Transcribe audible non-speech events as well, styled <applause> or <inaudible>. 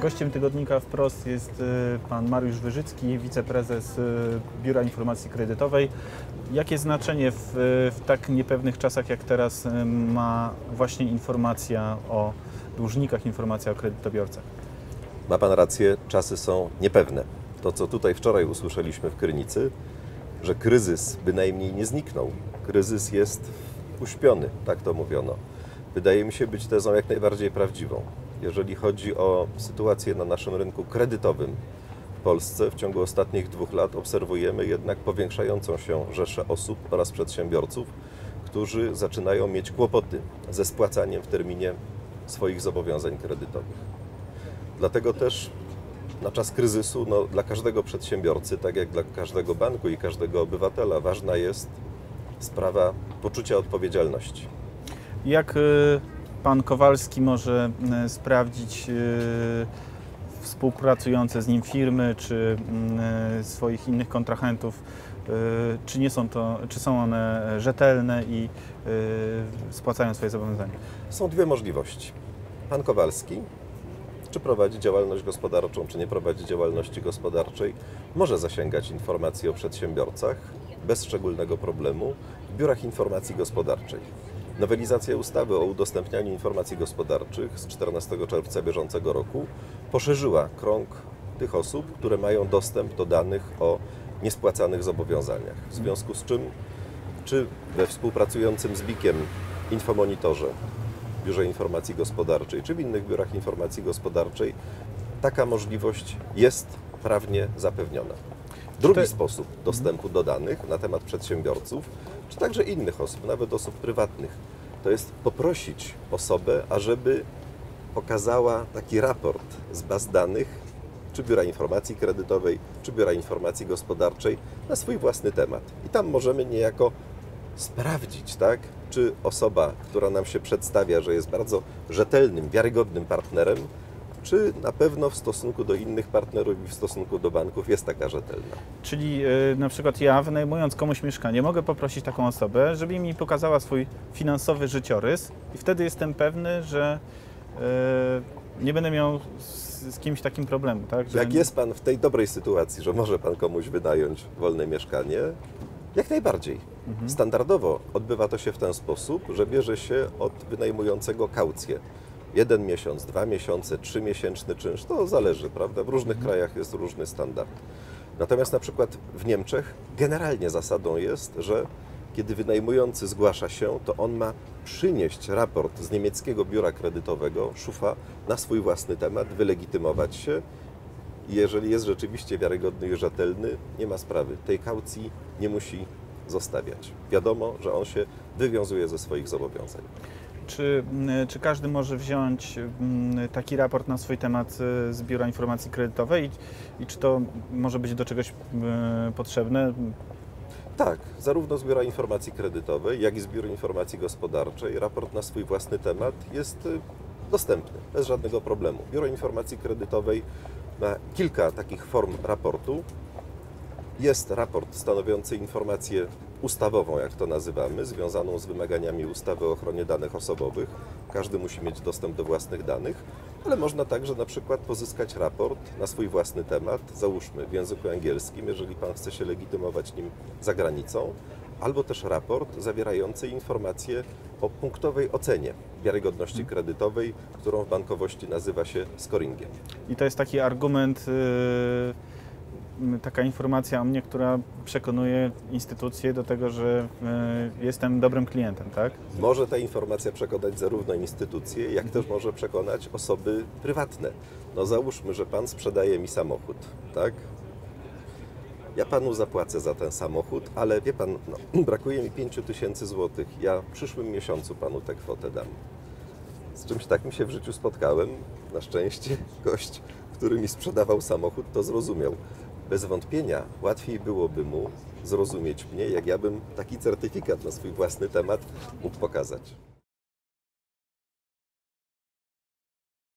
Gościem tygodnika wprost jest y, pan Mariusz Wyżycki, wiceprezes y, Biura Informacji Kredytowej. Jakie znaczenie w, w tak niepewnych czasach jak teraz y, ma właśnie informacja o dłużnikach, informacja o kredytobiorcach? Ma Pan rację, czasy są niepewne. To, co tutaj wczoraj usłyszeliśmy w Krynicy, że kryzys bynajmniej nie zniknął. Kryzys jest uśpiony, tak to mówiono. Wydaje mi się być tezą jak najbardziej prawdziwą. Jeżeli chodzi o sytuację na naszym rynku kredytowym w Polsce, w ciągu ostatnich dwóch lat obserwujemy jednak powiększającą się rzeszę osób oraz przedsiębiorców, którzy zaczynają mieć kłopoty ze spłacaniem w terminie swoich zobowiązań kredytowych. Dlatego też na czas kryzysu no, dla każdego przedsiębiorcy, tak jak dla każdego banku i każdego obywatela, ważna jest sprawa poczucia odpowiedzialności. Jak y, pan Kowalski może y, sprawdzić y, współpracujące z nim firmy czy swoich innych kontrahentów, czy nie są to, czy są one rzetelne i spłacają swoje zobowiązania? Są dwie możliwości. Pan Kowalski, czy prowadzi działalność gospodarczą, czy nie prowadzi działalności gospodarczej, może zasięgać informacji o przedsiębiorcach bez szczególnego problemu w biurach informacji gospodarczej. Nowelizacja ustawy o udostępnianiu informacji gospodarczych z 14 czerwca bieżącego roku poszerzyła krąg tych osób, które mają dostęp do danych o niespłacanych zobowiązaniach. W związku z czym, czy we współpracującym z BIK-iem infomonitorze, Biurze Informacji Gospodarczej, czy w innych biurach informacji gospodarczej, taka możliwość jest prawnie zapewniona. Drugi sposób dostępu do danych na temat przedsiębiorców, czy także innych osób, nawet osób prywatnych, to jest poprosić osobę, ażeby pokazała taki raport z baz danych, czy Biura Informacji Kredytowej, czy Biura Informacji Gospodarczej na swój własny temat. I tam możemy niejako sprawdzić, tak, czy osoba, która nam się przedstawia, że jest bardzo rzetelnym, wiarygodnym partnerem, czy na pewno w stosunku do innych partnerów i w stosunku do banków jest taka rzetelna. Czyli y, na przykład ja, wynajmując komuś mieszkanie, mogę poprosić taką osobę, żeby mi pokazała swój finansowy życiorys i wtedy jestem pewny, że y, nie będę miał z, kimś takim problemu, tak? Że Jak jest Pan w tej dobrej sytuacji, że może Pan komuś wynająć wolne mieszkanie, jak najbardziej. Standardowo odbywa to się w ten sposób, że bierze się od wynajmującego kaucję. Jeden miesiąc, dwa miesiące, trzymiesięczny czynsz, to zależy, prawda? W różnych krajach jest różny standard. Natomiast na przykład w Niemczech generalnie zasadą jest, że kiedy wynajmujący zgłasza się, to on ma przynieść raport z niemieckiego biura kredytowego, szufa, na swój własny temat, wylegitymować się i jeżeli jest rzeczywiście wiarygodny i rzetelny, nie ma sprawy. Tej kaucji nie musi zostawiać. Wiadomo, że on się wywiązuje ze swoich zobowiązań. Czy, y, czy każdy może wziąć y, taki raport na swój temat z Biura Informacji Kredytowej i, i czy to może być do czegoś y, potrzebne? Tak, zarówno z Biura Informacji Kredytowej, jak i z Biura Informacji Gospodarczej raport na swój własny temat jest y, dostępny, bez żadnego problemu. Biuro Informacji Kredytowej ma kilka takich form raportu. Jest raport stanowiący informację ustawową, jak to nazywamy, związaną z wymaganiami ustawy o ochronie danych osobowych. Każdy musi mieć dostęp do własnych danych, ale można także na przykład pozyskać raport na swój własny temat, załóżmy w języku angielskim, jeżeli Pan chce się legitymować nim za granicą, albo też raport zawierający informacje o punktowej ocenie wiarygodności kredytowej, którą w bankowości nazywa się scoringiem. I to jest taki argument, y, taka informacja o mnie, która przekonuje instytucje do tego, że y, jestem dobrym klientem, tak? Może ta informacja przekonać zarówno instytucje, jak też może przekonać osoby prywatne. No załóżmy, że pan sprzedaje mi samochód, tak? Ja panu zapłacę za ten samochód, ale wie pan, no, <clears throat> brakuje mi 5 tysięcy złotych. Ja w przyszłym miesiącu panu tę kwotę dam. Z czymś takim się w życiu spotkałem. Na szczęście gość, który mi sprzedawał samochód, to zrozumiał. Bez wątpienia łatwiej byłoby mu zrozumieć mnie, jak ja bym taki certyfikat na swój własny temat mógł pokazać.